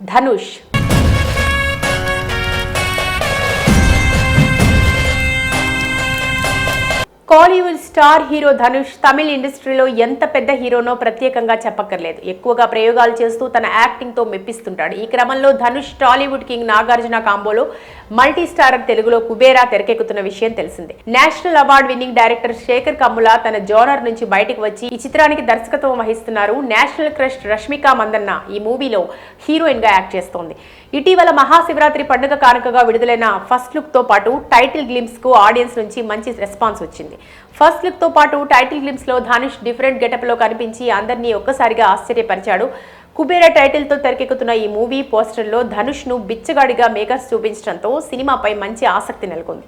Dhanush Kollywood star hero Dhanush Tamil ఇండస్ట్రీలో ఎంత పెద్ద హీరోనో ప్రత్యేకంగా చెప్పక్కర్లేదు. ఎక్కువగా ప్రయోగాలు చేస్తూ తన యాక్టింగ్తో మెప్పిస్తుంటాడు. ఈ క్రమంలో ధనుష్ టాలీవుడ్ కింగ్ నాగార్జున కాంబోలో మల్టీ స్టారర్ తెలుగులో కుబేరా తెరకెక్కుతున్న విషయం తెలిసిందే. National award winning director Sekhar Kammula తన జోనర్ నుంచి బయటకు వచ్చి ఈ చిత్రానికి దర్శకత్వం వహిస్తున్నారు నేషనల్ క్రష్ రష్మిక మందన్న ఈ మూవీలో హీరోయిన్గా యాక్ట్ చేస్తోంది. ఇటీవల మహాశివరాత్రి పండుగ కానుకగా విడుదలైన ఫస్ట్ లుక్తో పాటు టైటిల్ గ్లిమ్స్కు ఆడియన్స్ నుంచి మంచి రెస్పాన్స్ వచ్చింది. ఫస్ట్ లుక్తో పాటు టైటిల్ గ్లిమ్స్లో ధనుష్ డిఫరెంట్ గెటప్లో కనిపించి అందరినీ ఒక్కసారిగా ఆశ్చర్యపరిచాడు. కుబేర టైటిల్తో తెరకెక్కుతున్న ఈ మూవీ పోస్టర్లో ధనుష్ను బిచ్చగాడిగా మేకర్స్ చూపించడంతో సినిమాపై మంచి ఆసక్తి నెలకొంది.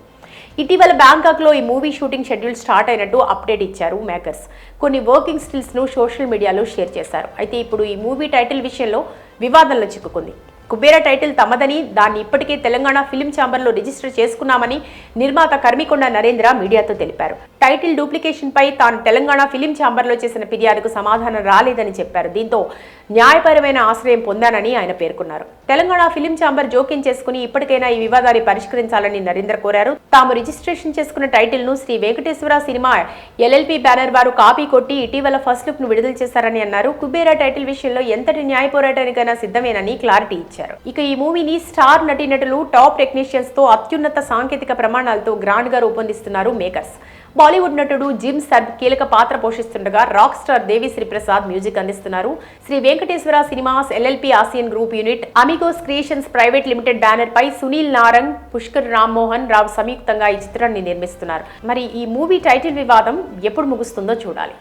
ఇటీవల బ్యాంకాక్లో ఈ మూవీ షూటింగ్ షెడ్యూల్ స్టార్ట్ అయినట్టు అప్డేట్ ఇచ్చారు మేకర్స్. కొన్ని వర్కింగ్ స్టిల్స్ను సోషల్ మీడియాలో షేర్ చేశారు. అయితే ఇప్పుడు ఈ మూవీ టైటిల్ విషయంలో వివాదంలో చిక్కుకుంది. కుబేర టైటిల్ తమదని దాన్ని ఇప్పటికే తెలంగాణ ఫిలిం ఛాంబర్లో రిజిస్టర్ చేసుకున్నామని నిర్మాత కర్మికొండ నరేంద్ర మీడియాతో తెలిపారు. టైటిల్ డూప్లికేషన్ పై తాను తెలంగాణ ఫిలిం ఛాంబర్లో చేసిన ఫిర్యాదుకు సమాధానం రాలేదని చెప్పారు. దీంతో న్యాయపరమైన ఆశ్రయం పొందానని ఆయన పేర్కొన్నారు. తెలంగాణ ఫిలిం ఛాంబర్ జోక్యం చేసుకుని ఇప్పటికైనా ఈ వివాదాన్ని పరిష్కరించాలని నరేంద్ర కోరారు. తాము రిజిస్ట్రేషన్ చేసుకున్న టైటిల్ను Sri Venkateswara cinema LLP banner వారు కాపీ కొట్టి ఇటీవల ఫస్ట్ లుక్ను విడుదల చేశారని అన్నారు. కుబేరా టైటిల్ విషయంలో ఎంతటి న్యాయ పోరాటానికైనా సిద్ధమేనని క్లారిటీ ఇచ్చారు ఇక ఈ మూవీని స్టార్ నటీనటులు టాప్ టెక్నీషియన్స్తో అత్యున్నత సాంకేతిక ప్రమాణాలతో గ్రాండ్గా రూపొందిస్తున్నారు మేకర్స్. బాలీవుడ్ నటుడు జిమ్ సర్బ్ కీలక పాత్ర పోషిస్తుండగా rock star Devi Sri Prasad music అందిస్తున్నారు. Sri Venkateswara cinemas LLP Asian group unit Amigos creations private limited banner పై సునీల్ నారంగ్ పుష్కర్ రామ్మోహన్ రావు సంయుక్తంగా ఈ చిత్రాన్ని నిర్మిస్తున్నారు. మరి ఈ మూవీ టైటిల్ వివాదం ఎప్పుడు ముగుస్తుందో చూడాలి.